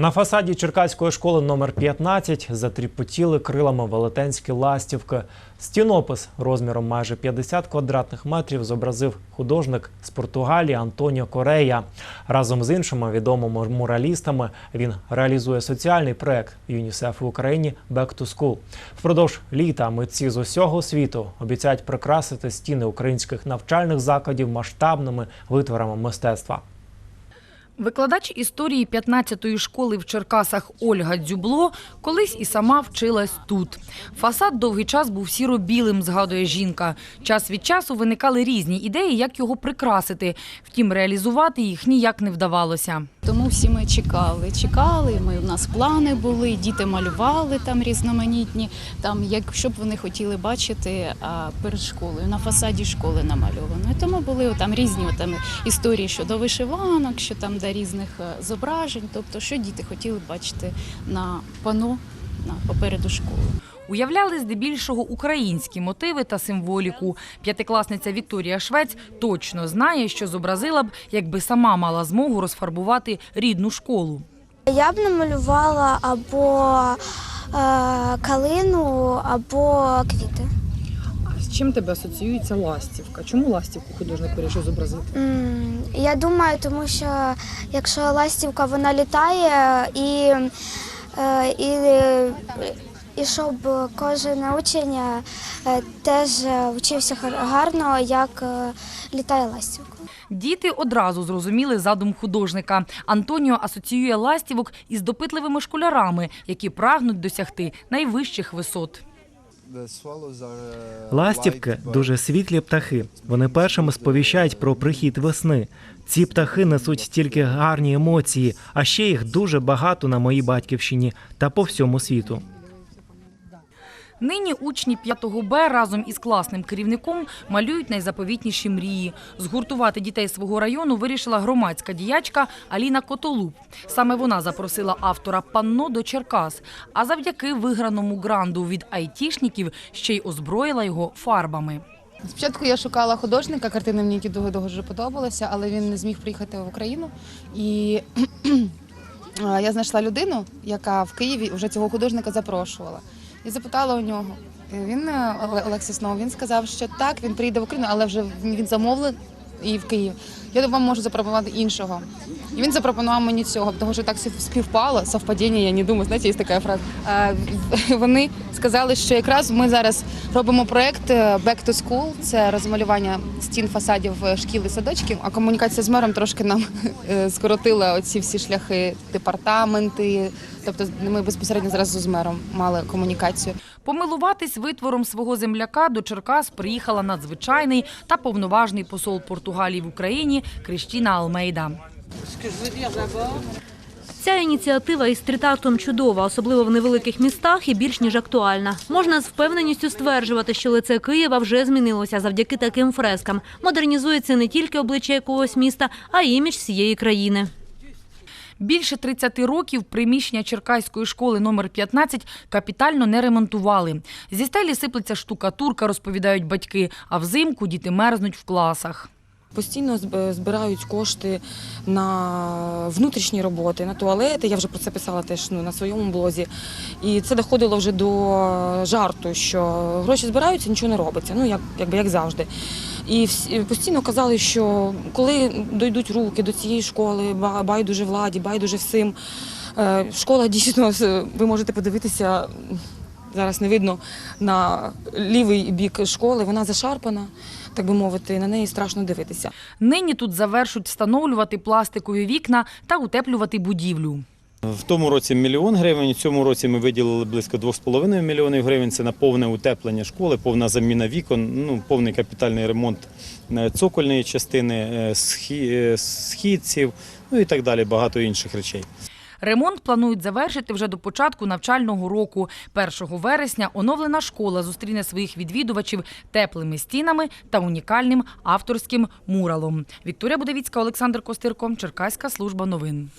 На фасаді Черкаської школи номер 15 затріпотіли крилами велетенські ластівки. Стінопис розміром майже 50 квадратних метрів зобразив художник з Португалії Антоніо Корея. Разом з іншими відомими муралістами він реалізує соціальний проект ЮНІСЕФ в Україні «Back to School». Впродовж літа митці з усього світу обіцяють прикрасити стіни українських навчальних закладів масштабними витворами мистецтва. Викладач історії 15-ї школи в Черкасах Ольга Дзюбло колись і сама вчилась тут. Фасад довгий час був сіро-білим, згадує жінка. Час від часу виникали різні ідеї, як його прикрасити. Втім, реалізувати їх ніяк не вдавалося. Тому всі ми чекали, чекали. Ми у нас плани були, діти малювали там різноманітні. Там, якщо б вони хотіли бачити а, перед школою на фасаді школи намальовано. І тому були там різні там історії щодо вишиванок, що там до різних е, зображень. Тобто, що діти хотіли бачити на пано на попереду школи. Уявляли здебільшого українські мотиви та символіку. П'ятикласниця Вікторія Швець точно знає, що зобразила б, якби сама мала змогу розфарбувати рідну школу. Я б намалювала або е, калину, або квіти. А з чим тебе асоціюється ластівка? Чому ластівку художник вирішив зобразити? М, Я думаю, тому що якщо ластівка вона літає і, е, і, і щоб кожен учень е, теж вчився гар- гарно, як е, літає ластівка. Діти одразу зрозуміли задум художника. Антоніо асоціює ластівок із допитливими школярами, які прагнуть досягти найвищих висот. Ластівки дуже світлі птахи. Вони першими сповіщають про прихід весни. Ці птахи несуть тільки гарні емоції, а ще їх дуже багато на моїй батьківщині та по всьому світу. Нині учні 5 Б разом із класним керівником малюють найзаповітніші мрії. Згуртувати дітей свого району вирішила громадська діячка Аліна Котолуб. Саме вона запросила автора панно до Черкас, а завдяки виграному гранду від айтішників ще й озброїла його фарбами. Спочатку я шукала художника, картина мені дуже дуже подобалася, але він не зміг приїхати в Україну. І я знайшла людину, яка в Києві вже цього художника запрошувала. І запитала у нього. Він е, Олексій Снов, він сказав, що так, він приїде в Україну, але вже він замовив і в Київ. Я вам можу запропонувати іншого. І він запропонував мені цього, тому що так співпало, совпадіння, я не думаю, знаєте, є така фраза. Е, Вони сказали, що якраз ми зараз робимо проект е, Back to School, це розмалювання стін фасадів е, шкіл і садочків, а комунікація з мером трошки нам е, скоротила оці всі шляхи, департаменти. Тобто ми безпосередньо зразу з мером мали комунікацію. Помилуватись витвором свого земляка до Черкас приїхала надзвичайний та повноважний посол Португалії в Україні Крістіна Алмейда. Ця ініціатива із стріт-артом чудова, особливо в невеликих містах, і більш ніж актуальна. Можна з впевненістю стверджувати, що лице Києва вже змінилося завдяки таким фрескам. Модернізується не тільки обличчя якогось міста, а й імідж всієї країни. Більше 30 років приміщення Черкаської школи номер 15 капітально не ремонтували. Зі стелі сиплеться штукатурка, розповідають батьки, а взимку діти мерзнуть в класах. Постійно збирають кошти на внутрішні роботи, на туалети. Я вже про це писала теж ну, на своєму блозі. І це доходило вже до жарту, що гроші збираються, нічого не робиться. Ну, як, якби як завжди. І постійно казали, що коли дійдуть руки до цієї школи, байдуже владі, байдуже всім. Е, Школа дійсно, ви можете подивитися. Зараз не видно на лівий бік школи, вона зашарпана, так би мовити, на неї страшно дивитися. Нині тут завершують встановлювати пластикові вікна та утеплювати будівлю. В тому році мільйон гривень. У цьому році ми виділили близько 2,5 мільйонів гривень. Це на повне утеплення школи, повна заміна вікон, ну повний капітальний ремонт е, цокольної частини, е, е, східців, ну і так далі. Багато інших речей. Ремонт планують завершити вже до початку навчального року. 1 вересня оновлена школа зустріне своїх відвідувачів теплими стінами та унікальним авторським муралом. Вікторія Будовіцька, Олександр Костирко, Черкаська служба новин.